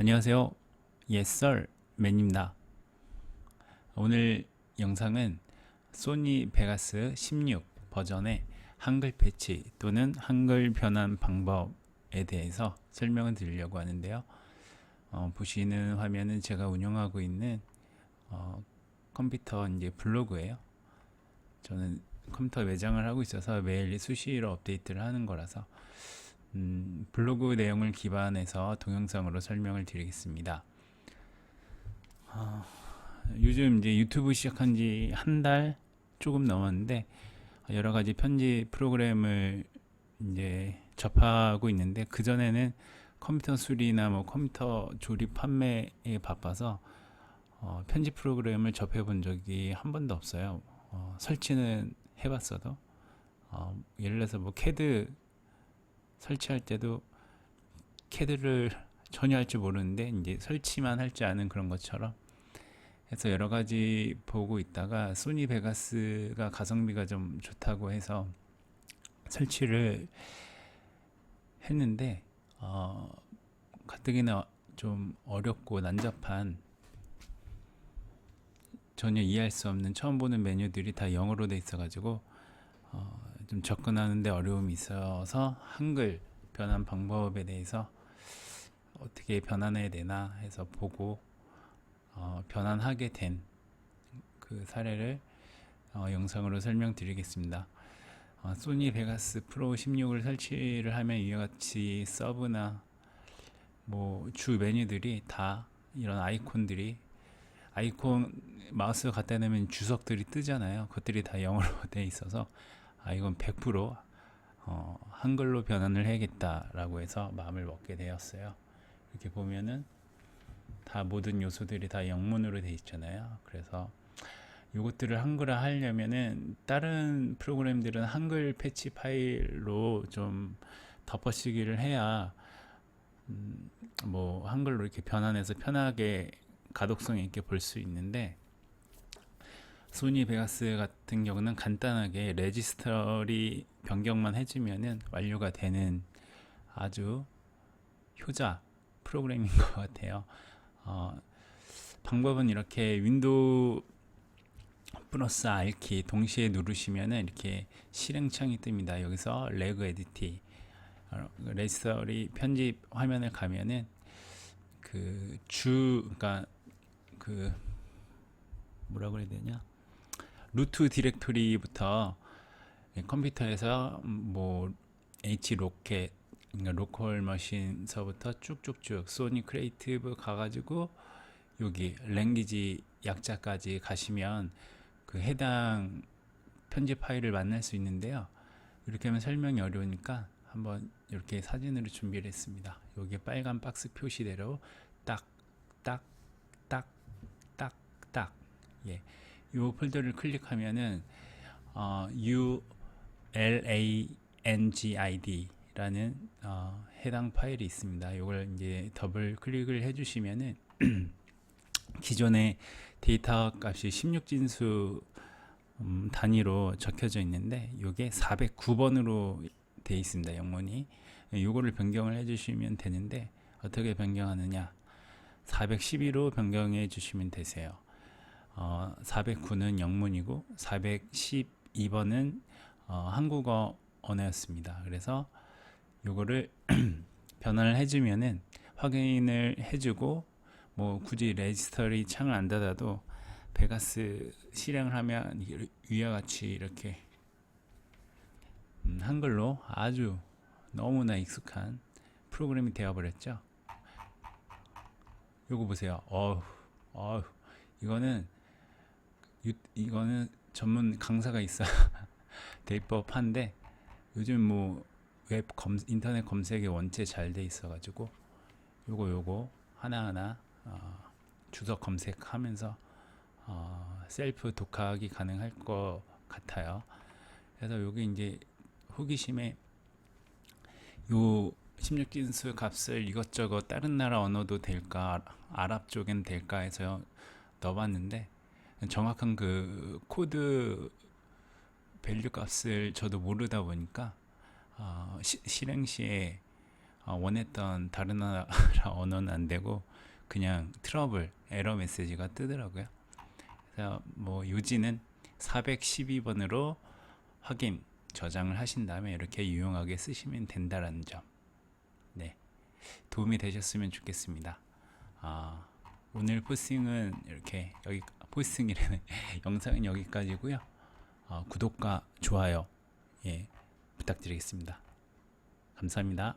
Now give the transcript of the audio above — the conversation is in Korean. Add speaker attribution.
Speaker 1: 안녕하세요. Yes sir, 맨입니다. 오늘 영상은 소니 베가스 16 버전의 한글 패치 또는 한글 변환 방법에 대해서 설명을 드리려고 하는데요. 어, 보시는 화면은 제가 운영하고 있는 어, 컴퓨터 이제 블로그예요. 저는 컴퓨터 매장을 하고 있어서 매일 수시로 업데이트를 하는 거라서 음, 블로그 내용을 기반해서 동영상으로 설명을 드리겠습니다. 아, 요즘 이제 유튜브 시작한 지 한 달 조금 넘었는데 여러 가지 편집 프로그램을 이제 접하고 있는데 그 전에는 컴퓨터 수리나 뭐 컴퓨터 조립 판매에 바빠서 어, 편집 프로그램을 접해 본 적이 한 번도 없어요. 어, 설치는 해봤어도 어, 예를 들어서 뭐 캐드 설치할 때도 캐드를 전혀 할 줄 모르는데 이제 설치만 할 줄 아는 그런 것처럼 해서 여러 가지 보고 있다가 소니 베가스가 가성비가 좀 좋다고 해서 설치를 했는데 어, 가뜩이나 좀 어렵고 난잡한 전혀 이해할 수 없는 처음 보는 메뉴들이 다 영어로 돼 있어가지고 어, 좀 접근하는데 어려움이 있어서 한글 변환 방법에 대해서 어떻게 변환해야 되나 해서 보고 어, 변환하게 된 그 사례를 어, 영상으로 설명드리겠습니다. 어, 소니 베가스 프로 16을 설치를 하면 이와 같이 서브나 뭐 주 메뉴들이 다 이런 아이콘들이 아이콘 마우스 갖다 대면 주석들이 뜨잖아요. 그것들이 다 영어로 돼 있어서 아 이건 100% 어, 한글로 변환을 해야겠다라고 해서 마음을 먹게 되었어요. 이렇게 보면은 다 모든 요소들이 다 영문으로 돼 있잖아요. 그래서 이것들을 한글화 하려면은 다른 프로그램들은 한글 패치 파일로 좀 덮어쓰기를 해야 음, 뭐 한글로 이렇게 변환해서 편하게 가독성 있게 볼 수 있는데 소니 베가스 같은 경우는 간단하게 레지스터리 변경만 해주면은 완료가 되는 아주 효자 프로그램인 것 같아요. 어, 방법은 이렇게 윈도우 플러스 R키 동시에 누르시면은 이렇게 실행창이 뜹니다. 여기서 레그 에디티 어, 레지스터리 편집 화면을 가면은 그 주 그러니까 그 뭐라 그래야 되냐 루트 디렉토리부터 컴퓨터에서 뭐 H 로켓 그러니까 로컬 머신서부터 쭉쭉쭉 소니 크리에이티브 가가지고 여기 랭귀지 약자까지 가시면 그 해당 편집 파일을 만날 수 있는데요. 이렇게 하면 설명이 어려우니까 한번 이렇게 사진으로 준비를 했습니다. 여기 빨간 박스 표시대로 딱, 딱, 딱, 딱, 딱. 예. 이 폴더를 클릭하면은 어, U L A N G I D 라는 어, 해당 파일이 있습니다. 이걸 이제 더블 클릭을 해주시면은 기존의 데이터 값이 16진수 음, 단위로 적혀져 있는데 이게 409번으로 돼 있습니다. 영문이 이거를 변경을 해주시면 되는데 어떻게 변경하느냐 412로 변경해 주시면 되세요. 어, 409는 영문이고 412번은 어, 한국어 언어였습니다. 그래서 요거를 변환을 해주면은 확인을 해주고 뭐 굳이 레지스터리 창을 안 닫아도 베가스 실행을 하면 위와 같이 이렇게 음, 한글로 아주 너무나 익숙한 프로그램이 되어버렸죠. 요거 보세요. 어우, 어우, 이거는 유, 이거는 전문 강사가 있어 대법한데 요즘 뭐 웹 검, 인터넷 검색에 원체 잘 돼 있어가지고 요거 요거 하나하나 어, 주석 검색하면서 어, 셀프 독학이 가능할 것 같아요. 그래서 여기 이제 호기심에 요 16진수 값을 이것저것 다른 나라 언어도 될까 아랍 쪽엔 될까 해서 넣어봤는데 정확한 그 코드 밸류 값을 저도 모르다 보니까 어, 시, 실행 시에 어, 원했던 다른 나라 언어는 안 되고 그냥 트러블 에러 메시지가 뜨더라고요. 그래서 뭐 유지는 412번으로 확인 저장을 하신 다음에 이렇게 유용하게 쓰시면 된다라는 점. 네. 도움이 되셨으면 좋겠습니다. 아, 오늘 포스팅은 이렇게 여기 포스팅이라는 영상은 여기까지고요. 어, 구독과 좋아요 예, 부탁드리겠습니다. 감사합니다.